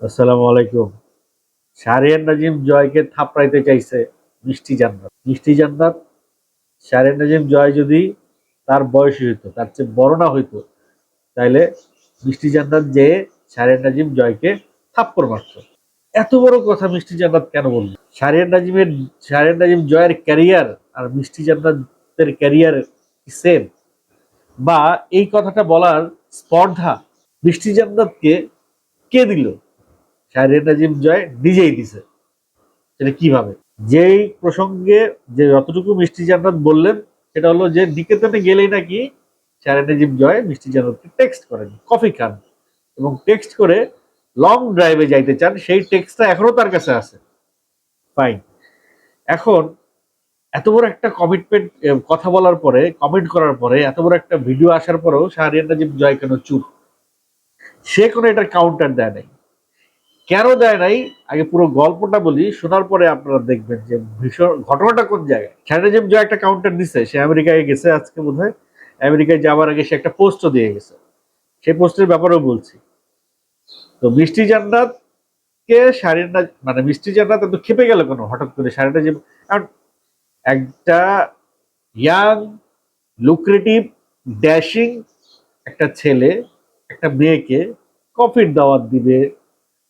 আসসালামু আলাইকুম। শাহরিয়ার নাজিম জয়কে থাপড়াইতে চাইছে মিষ্টি জান্নাত। মিষ্টি জান্নাত শাহরিয়ার নাজিম জয় যদি তার বয়সী হইতো, তার চেয়ে বড় না হইতো, তাইলে মিষ্টি জান্নাত যে শাহরিয়ার নাজিম জয়কে থাপ্পড় মারত। এত বড় কথা মিষ্টি জান্নাত কেন বলল? শাহরিয়ার নাজিমের শাহরিয়ার নাজিম জয়ের ক্যারিয়ার আর মিষ্টি জান্নাতের ক্যারিয়ার সেম বা এই কথাটা বলার স্পর্ধা মিষ্টি জান্নাতকে কে দিল? শাহরিয়ার নাজিম জয় নিজেই দিছে। সেটা কীভাবে? যেই প্রসঙ্গে যে যতটুকু মিষ্টি জান্নাত বললেন, সেটা হলো যে নিকেতনে গেলেই নাকি শাহরিয়ার নাজিম জয় মিষ্টি জান্নাতকে টেক্সট করেন কফি খান। এবং টেক্সট করে লং ড্রাইভে যাইতে চান, সেই টেক্সটটা এখনও তার কাছে আছে। ফাইন এখন এত বড় একটা কমিটমেন্ট কথা বলার পরে কমেন্ট করার পরে, এত বড় একটা ভিডিও আসার পরেও শাহরিয়ার নাজিম জয় কেন চুপ? সে কোনো এটার কাউন্টার দেয় নাই। কেন দেয় নাই? আগে পুরো গল্পটা বলি, শোনার পরে আপনারা দেখবেন যে ভীষণ ঘটনাটা কোন জায়গায়? শাহরিয়ার যে একটা কাউন্টার দিছে, সে আমেরিকায় গেছে আজকে বোধ আমেরিকায় যাওয়ার আগে সে একটা পোস্টও দিয়ে গেছে। সেই পোস্টের ব্যাপারেও বলছি। তো মিষ্টি জান্নাত কে না মানে মিষ্টি জান্নাত এত খেপে গেল কেন হঠাৎ করে? শারীরটা যে একটা ইয়াং লুক্রেটিভ ড্যাশিং একটা ছেলে, একটা মেয়েকে কফির দাওয়াত দিবে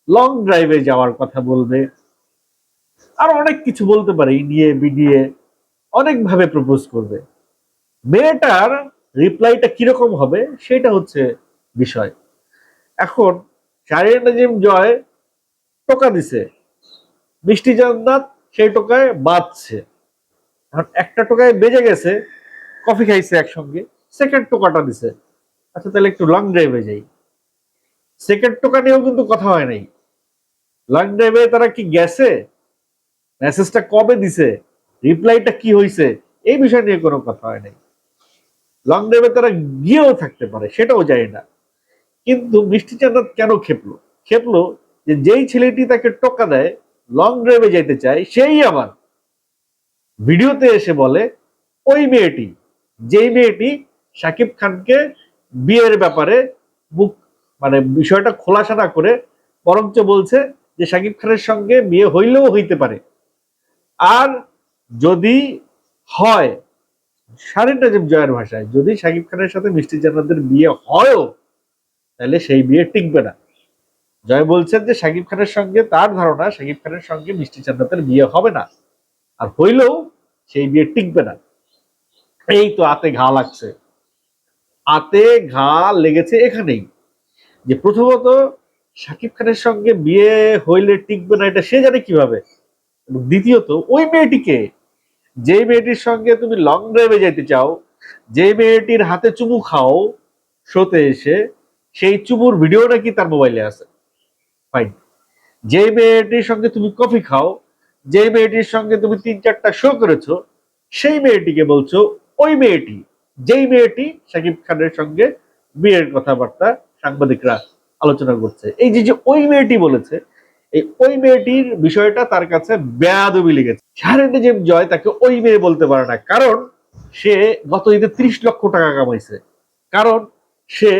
লং ড্রাইভে যাওয়ার কথা বলবে। আর অনেক কিছু বলতে পারে ইডিয়ে বিডিয়ে অনেকভাবে প্রপোজ করবে। মেয়েটার রিপ্লাইটা কীরকম হবে, সেটা হচ্ছে বিষয়। এখন শাহরিয়ার নাজিম জয় টোকা দিছে। মিষ্টি জান্নাত সেই টোকায় বাঁচছে। এখন একটা টোকায় বেজে গেছে, কফি খাইছে একসঙ্গে সেকেন্ড টোকাটা দিছে। আচ্ছা তাহলে একটু লং ড্রাইভে যাই। সেকেন্ড টোকা নিয়েও কিন্তু কথা হয় নাই। লং ড্রাইভে তারা কি গেছে? মেসেজটা কবে দিছে? রিপ্লাইটা কি হয়েছে এই বিষয় নিয়ে কোনো কথা হয় নাই। লং ড্রাইভে তারা গিয়েও থাকতে পারে, সেটাও জানি না। কিন্তু মিষ্টি চান্নাত কেন খেপলো? খেপলো যে যেই ছেলেটি তাকে টোকা দেয় লং ড্রাইভে যেতে চায়, সেই আবার ভিডিওতে এসে বলে, ওই মেয়েটি, যেই মেয়েটি সাকিব খানকে বিয়ের ব্যাপারে মুখ মানে বিষয়টা খোলাসা না করে, বরঞ্চ বলছে যে শাকিব খানের সঙ্গে বিয়ে হইলেও হইতে পারে। আর যদি হয় সারেন নাজিম জয়ের ভাষায়, যদি শাকিব খানের সাথে মিষ্টি জান্নাতের বিয়ে হয়ও, তাহলে সেই বিয়ে টিকবে না। জয় বলছেন যে শাকিব খানের সঙ্গে তার ধারণা শাকিব খানের সঙ্গে মিষ্টি জান্নাতের বিয়ে হবে না। আর হইলেও সেই বিয়ে টিকবে না। এই তো আতে ঘা লাগছে। আতে ঘা লেগেছে এখানেই। যে প্রথমত শাকিব খানের সঙ্গে বিয়ে হইলে টিকবে না, এটা সে জানে কীভাবে? দ্বিতীয়ত, ওই মেয়েটিকে যে মেয়েটির সঙ্গে তুমি লং ড্রাইভে যেতে চাও যে মেয়েটির হাতে চুমু খাও শোতে এসে, সেই চুমুর ভিডিও নাকি তার মোবাইলে আছে? ফাইন যে মেয়েটির সঙ্গে তুমি কফি খাও যে মেয়েটির সঙ্গে তুমি তিন চারটা শো করেছ, সেই মেয়েটিকে বলছো, ওই মেয়েটি, যেই মেয়েটি শাকিব খানের সঙ্গে বিয়ের কথাবার্তা সাংবাদিকরা আলোচনা করছে। এই যে যে ওই মেয়েটি বলেছে, এই ওই মেয়েটির বিষয়টা তার কাছে বেয়াদবি লেগেছে। শাহরিয়ার যে জয় তাকে ওই মেয়ে বলতে পারে না, কারণ সে গত ঈদে ত্রিশ লক্ষ টাকা কামাইছে। কারণ সে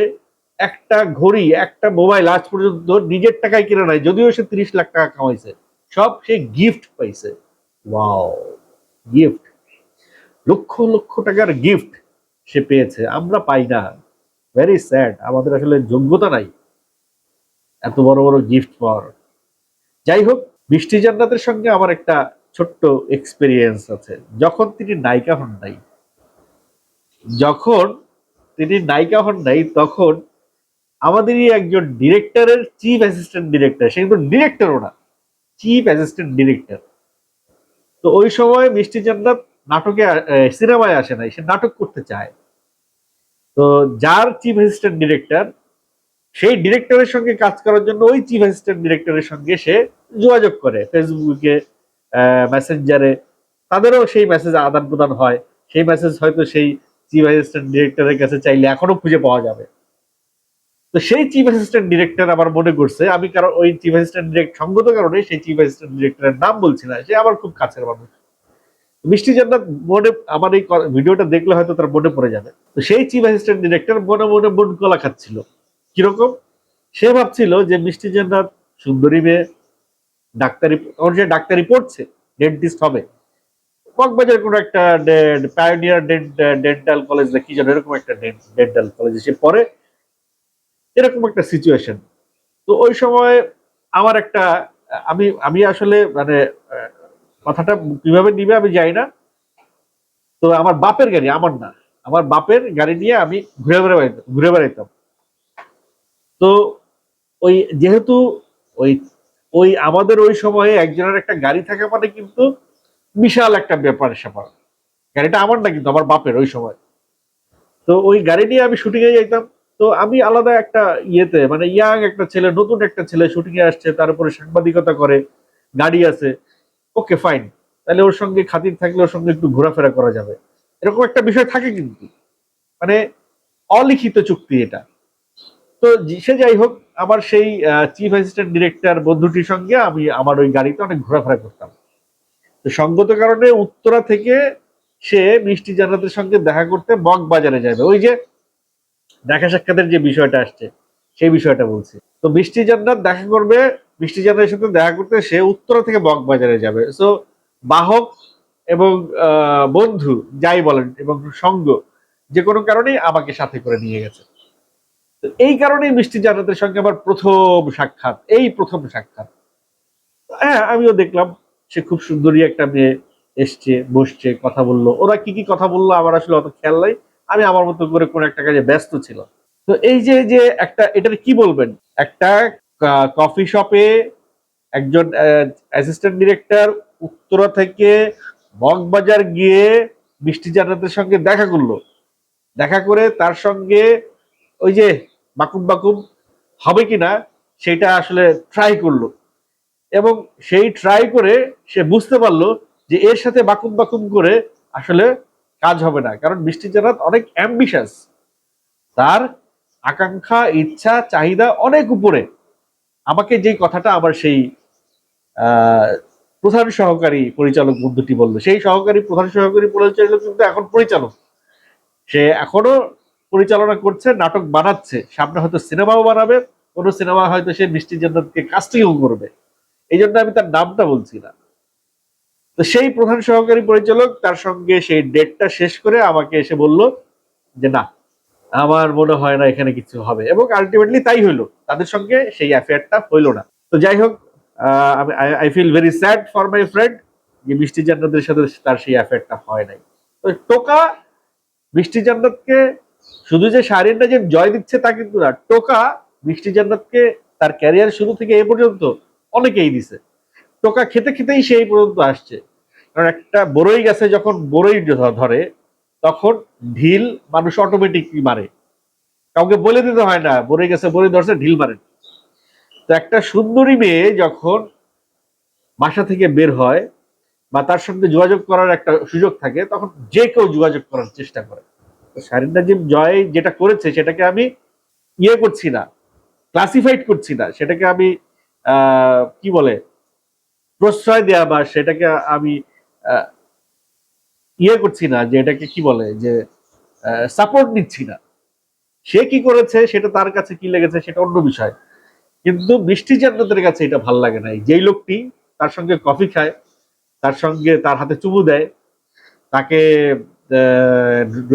একটা ঘড়ি, একটা মোবাইল আজ পর্যন্ত নিজের টাকায় কিনে নাই, যদিও সে ত্রিশ লাখ টাকা কামাইছে। সব সে গিফট পাইছে। ওয়াও গিফট লক্ষ লক্ষ টাকার গিফট সে পেয়েছে। আমরা পাই না। ভেরি স্যাড আমাদের আসলে যোগ্যতা নাই। এত বড় বড় গিফট পাওয়ার। যাই হোক বৃষ্টি জান্নাতের সঙ্গে আমার একটা ছোট্ট এক্সপিরিয়েন্স আছে। যখন তিনি নায়িকা হন নাই, যখন তিনি নায়িকা হন নাই, তখন আমাদেরই একজন ডিরেক্টরের চিফ অ্যাসিস্ট্যান্ট ডিরেক্টর সে কিন্তু ডিরেক্টরও না চিফ অ্যাসিস্ট্যান্ট ডিরেক্টর তো ওই সময় মিষ্টি জান্নাত নাটকে সিনেমায় আসে নাই, সে নাটক করতে চায়। তো যার চিফ অ্যাসিস্ট্যান্ট ডিরেক্টর সেই ডিরেক্টরের সঙ্গে কাজ করার জন্য ওই চিফ অ্যাসিস্ট্যান্ট ডিরেক্টরের সঙ্গে সে যোগাযোগ করে ফেসবুকে মেসেঞ্জারে তাদেরও সেই মেসেজ আদান প্রদান হয়। সেই মেসেজ হয়তো সেই চিফ অ্যাসিস্ট্যান্ট ডিরেক্টরের কাছে চাইলে এখনও খুঁজে পাওয়া যাবে। তো সেই চিফ অ্যাসিস্ট্যান্ট ডিরেক্টর আবার মনে করছে, আমি কারণ ওই চিফ অ্যাসিস্ট্যান্ট ডিরেক্ট সঙ্গত কারণে সেই চিফ অ্যাসিস্ট্যান্ট ডিরেক্টরের নাম বলছি না, সে আমার খুব কাছের মানুষ। মিষ্টি জান্নাত মনে আমার এই ভিডিওটা দেখলে হয়তো তার মনে পড়ে যাবে। তো সেই চিফ অ্যাসিস্ট্যান্ট ডিরেক্টর মনে মনে মন কলা খাচ্ছিল কীরকম? সে ভাবছিল যে মিষ্টি জান্নাত, সুন্দরী মেয়ে, ডাক্তারি ওর যে ডাক্তারি পড়ছে ডেন্টিস্ট হবে। কক্সবাজার কোনো একটা পায়োনিয়ার ডেন্টাল কলেজ না কি যেন এরকম একটা ডেন্টাল কলেজে সে পড়ে। এরকম একটা সিচুয়েশন তো ওই সময় আমার একটা, আমি আমি আসলে মানে কথাটা কীভাবে নিবে আমি জানি না। তো আমার বাপের গাড়ি, আমার না, আমার বাপের গাড়ি নিয়ে আমি ঘুরে ঘুরে ঘুরে বেড়াইতাম। তো ওই যেহেতু ওই ওই আমাদের ওই সময়ে একজনের একটা গাড়ি থাকা মানে কিন্তু বিশাল একটা ব্যাপার স্যাপার। গাড়িটা আমার না কিন্তু, আমার বাপের ওই সময়। তো ওই গাড়ি নিয়ে আমি শুটিং এ যাইতাম। তো আমি আলাদা একটা ইয়েতে মানে ইয়াং একটা ছেলে, নতুন একটা ছেলে শুটিং এ আসছে, তার উপরে সাংবাদিকতা করে, গাড়ি আছে। ওকে ফাইন তাহলে ওর সঙ্গে খাতির থাকলে ওর সঙ্গে একটু ঘোরাফেরা করা যাবে। এরকম একটা বিষয় থাকে কিন্তু। মানে অলিখিত চুক্তি এটা। তো সে যাই হোক আমার সেই চিফ অ্যাসিস্ট্যান্ট ডিরেক্টর বন্ধুটির সঙ্গে আমি আমার ওই গাড়িতে অনেক ঘোরাফেরা করতাম। তো সঙ্গত কারণে উত্তরা থেকে সে মিষ্টি জান্নাতের সঙ্গে দেখা করতে মগ বাজারে যাবে। ওই যে দেখা সাক্ষাতের যে বিষয়টা আসছে, সেই বিষয়টা বলছি। তো মিষ্টি জান্নাত দেখা করবে, মিষ্টি জান্নাতের সাথে দেখা করতে সে উত্তরা থেকে মগ বাজারে যাবে। সো বাহক এবং বন্ধু, যাই বলেন, এবং সঙ্গ, যে কোনো কারণেই আমাকে সাথে করে নিয়ে গেছে। তো এই কারণেই মিষ্টি জান্নাতের সঙ্গে আমার প্রথম সাক্ষাৎ, এই প্রথম সাক্ষাৎ। হ্যাঁ আমিও দেখলাম সে খুব সুন্দরী একটা মেয়ে এসছে, বসছে, কথা বলল। ওরা কি কি কথা বলল আমার আসলে অত খেয়াল নাই। আমি আমার মতো করে কোন একটা কাজে ব্যস্ত ছিল তো এই যে যে একটা, এটার কি বলবেন? একটা কফি শপে একজন অ্যাসিস্ট্যান্ট ডিরেক্টর উত্তরা থেকে মগবাজার গিয়ে মিষ্টি জান্নাতের সঙ্গে দেখা করল। দেখা করে তার সঙ্গে ওই যে বাকুম বাকুম হবে কিনা সেটা আসলে ট্রাই করল। এবং সেই ট্রাই করে সে বুঝতে পারল যে এর সাথে বাকুম বাকুম করে আসলে কাজ হবে না। কারণ মিষ্টি জান্নাত অনেক অ্যাম্বিশাস তার আকাঙ্ক্ষা, ইচ্ছা, চাহিদা অনেক উপরে। আমাকে যে কথাটা আমার সেই প্রধান সহকারী পরিচালক বন্ধুটি বলল, সেই সহকারী প্রধান সহকারী পরিচালক কিন্তু এখন পরিচালক। সে এখনও পরিচালনা করছে, নাটক বানাচ্ছে। সামনে হয়তো সিনেমাও বানাবে, কোনো সিনেমা হয়তো সে মিষ্টি জান্নাতকে কাস্টিংও করবে। এই জন্য আমি তার নামটা বলছি না। তো সেই প্রধান সহকারী পরিচালক, তার সঙ্গে সেই ডেটটা শেষ করে আমাকে এসে বলল যে, না, আমার মনে হয় না এখানে কিছু হবে। এবং আলটিমেটলি তাই হইল তাদের সঙ্গে সেই অ্যাফেয়ারটা হইল না। তো যাই হোক আমি I feel very sad for my friend যে মিষ্টি জান্নাতের সাথে তার সেই অ্যাফেয়ারটা হয় নাই। তো টোকা মিষ্টি জান্নাতকে শুধু যে শাহরিন নাজিম জয় দিচ্ছে তা কিন্তু না, টোকা মিষ্টি জান্নাতকে তার ক্যারিয়ার শুরু থেকে এ পর্যন্ত অনেকেই দিছে। টোকা খেতে খেতেই সেই পর্যন্ত আসছে। কারণ একটা বড়ই গাছে যখন বড়ই ধরে, তখন ঢিল মানুষ অটোমেটিকলি মারে। কাউকে বলে দিতে হয় না বড়ই গাছে বড়ই ধরছে, ঢিল মারে। তো একটা সুন্দরী মেয়ে যখন বাসা থেকে বের হয় বা তার সঙ্গে যোগাযোগ করার একটা সুযোগ থাকে, তখন যে কেউ যোগাযোগ করার চেষ্টা করে। তো শারিন নাজিম জয় যেটা করেছে সেটাকে আমি ইয়ে করছি না ক্লাসিফাইড করছি না, সেটাকে আমি কি বলে, প্রশ্রয় দেয়া বা সেটাকে আমি ইয়ে করছি না যে এটাকে কি বলে, যে সাপোর্ট নিচ্ছি না। সে কি করেছে, সেটা তার কাছে কি লেগেছে সেটা অন্য বিষয়। কিন্তু মিষ্টি জান্নাতের কাছে এটা ভালো লাগে না যেই লোকটি তার সঙ্গে কফি খায়, তার সঙ্গে তার হাতে চুমু দেয়, তাকে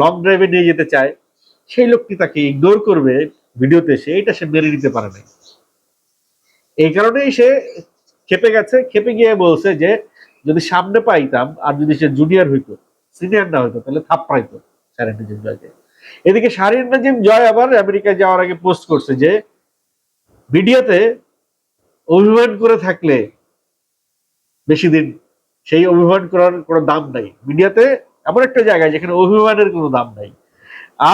লং ড্রাইভে নিয়ে যেতে চায়, সেই লোকটি তাকে ইগনোর করবে ভিডিওতে সে এটা সে মেনে নিতে পারে নাই। এই কারণেই সে খেপে গেছে, খেপে গিয়ে বলছে যে, যদি সামনে পাইতাম আর যদি সে জুনিয়র হইতো সিনিয়র না হইতো, তাহলে থাপ পাইতো শারিন নাজিম জয়কে। এদিকে শারিন নাজিম জয় আবার আমেরিকায় যাওয়ার আগে পোস্ট করছে যে, ভিডিওতে অভিমান করে থাকলে বেশি দিন সেই অভিমান করার কোনো দাম নাই। মিডিয়াতে এমন একটা জায়গা যেখানে অভিমানের কোনো দাম নাই।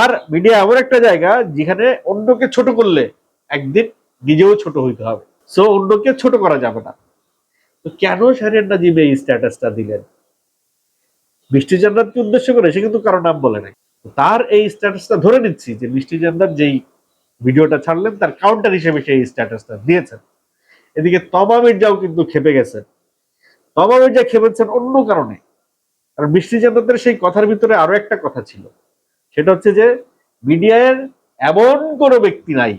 আর মিডিয়া এমন একটা জায়গা যেখানে অন্যকে ছোট করলে একদিন নিজেও ছোট হইতে হবে। সো অন্যকে ছোট করা যাবে না। তো কেন শারিয়ান নাজিম এই স্ট্যাটাসটা দিলেন? মিষ্টি জান্নাতকে উদ্দেশ্য করে সে কিন্তু কারও নাম বলে নাই। তার এই স্ট্যাটাসটা ধরে নিচ্ছি যে মিষ্টি জান্নাত যেই ভিডিওটা ছাড়লেন, তার কাউন্টার হিসেবে সেই স্ট্যাটাসটা দিয়েছেন। এদিকে তমা মির্জাও কিন্তু খেপে গেছেন। তমা মির্জা খেপেছেন অন্য কারণে। কারণ মিষ্টি জান্নাতের সেই কথার ভিতরে আরও একটা কথা ছিল। সেটা হচ্ছে যে মিডিয়ার এমন কোনো ব্যক্তি নাই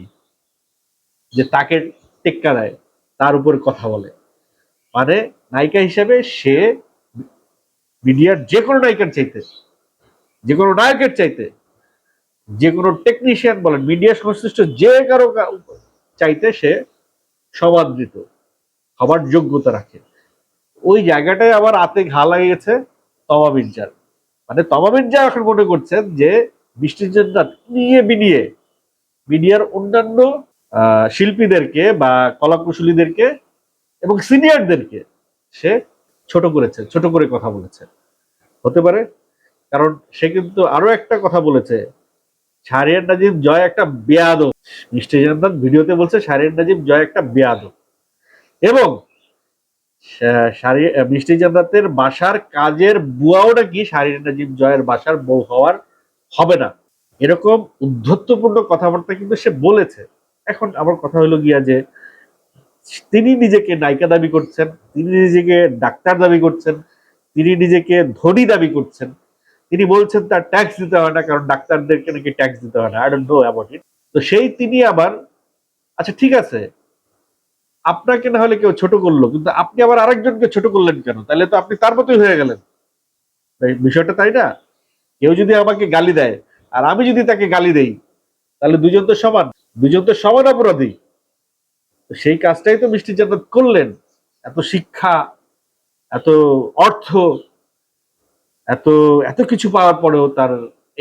যে তাকে টেক্কা দেয়, তার উপর কথা বলে। মানে নায়িকা হিসাবে সে মিডিয়ার যে কোনো নায়িকার চাইতে যে কোনো নায়কের চাইতে যে কোনো টেকনিশিয়ান বলেন, মিডিয়া সংশ্লিষ্ট যে কারও চাইতে সে সমাদৃত, হবার যোগ্যতা রাখে। ওই জায়গাটায় আবার হাতে ঘা লাগিয়েছে মির্জার মানে মির্জা এখন মনে করছেন যে বৃষ্টির জন্য নিয়ে বিনিয়ে মিডিয়ার অন্যান্য শিল্পীদেরকে বা কলাকুশলীদেরকে এবং সিনিয়রদেরকে সে ছোট করেছে, ছোট করে কথা বলেছে। হতে পারে, কারণ সে কিন্তু আরও একটা কথা বলেছে, শাহরিয়ার নাজিম জয় একটা বেয়াদব। মিষ্টি জান্নাত ভিডিওতে বলছে শাহরিয়ার নাজিম জয় একটা বেয়াদব। এবং মিষ্টি জান্নাতের বাসার কাজের বুয়াও নাকি শাহরিয়ার নাজিম জয়ের বাসার বউ হওয়ার হবে না। এরকম উদ্ধত্তপূর্ণ কথাবার্তা কিন্তু সে বলেছে। এখন আমার কথা হলো গিয়া যে, তিনি নিজেকে নায়িকা দাবি করছেন, তিনি নিজেকে ডাক্তার দাবি করছেন, তিনি নিজেকে ধনী দাবি করছেন। তিনি বলছেন, তার ট্যাক্স দিতে হয় না, কারণ ডাক্তারদেরকে নাকি ট্যাক্স দিতে হয় না। I don't know about it তো সেই তিনি আবার আচ্ছা ঠিক আছে আপনাকে না হলে কেউ ছোট করল, কিন্তু আপনি আবার আরেকজনকে ছোট করলেন কেন? তাহলে তো আপনি তার মতোই হয়ে গেলেন। বিষয়টা তাই না? কেউ যদি আমাকে গালি দেয়, আর আমি যদি তাকে গালি দেই, তাহলে দুজন তো সমান। দুজন তো সমান অপরাধী। সেই কাজটাই তো মিষ্টি জান্নাত করলেন। এত শিক্ষা, এত অর্থ, এত এত কিছু পাওয়ার পরেও তার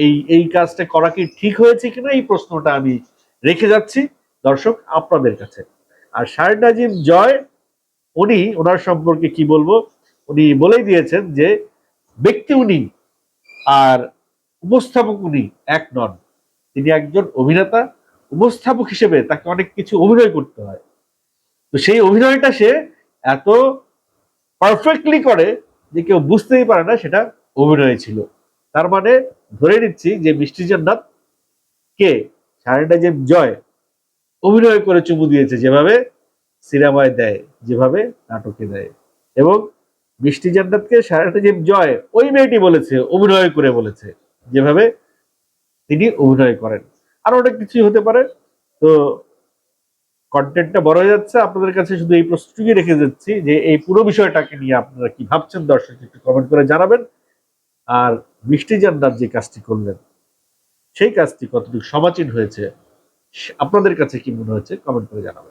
এই এই কাজটা করা কি ঠিক হয়েছে কিনা, এই প্রশ্নটা আমি রেখে যাচ্ছি। দর্শক, আপনাদের কাছে আর শাহেদ নাজিম জয়, উনি ওনার সম্পর্কে কি বলব? উনি বলেই দিয়েছেন যে ব্যক্তি উনি আর উপস্থাপক উনি এক নন। তিনি একজন অভিনেতা, উপস্থাপক হিসেবে তাকে অনেক কিছু অভিনয় করতে হয়। তো সেই অভিনয়টা সে এত পারফেক্টলি করে যে কেউ বুঝতেই পারে না সেটা অভিনয় ছিল। তার মানে ধরে নিচ্ছি যে মিষ্টি জান্নাত কে? সারেন্ডা যে জয়। অভিনয় করে চুমু দিয়েছে যেভাবে সিনেমায় দেয়, যেভাবে নাটকে দেয়। এবং মিষ্টি জান্নাতকে সারাটা যে জয়, ওই মেয়েটি বলেছে, অভিনয় করে বলেছে, যেভাবে তিনি অভিনয় করেন। আর অনেক কিছুই হতে পারে। তো কন্টেন্টটা বড় হয়ে যাচ্ছে। আপনাদের কাছে শুধু এই প্রশ্নটুকুই রেখে যাচ্ছি যে এই পুরো বিষয়টাকে নিয়ে আপনারা কি ভাবছেন? দর্শক, একটু কমেন্ট করে জানাবেন। আর মিষ্টি জান্নাত যে কাজটি করলেন, সেই কাজটি কতটুকু সমাচীন হয়েছে আপনাদের কাছে কি মনে হচ্ছে? কমেন্ট করে জানাবেন।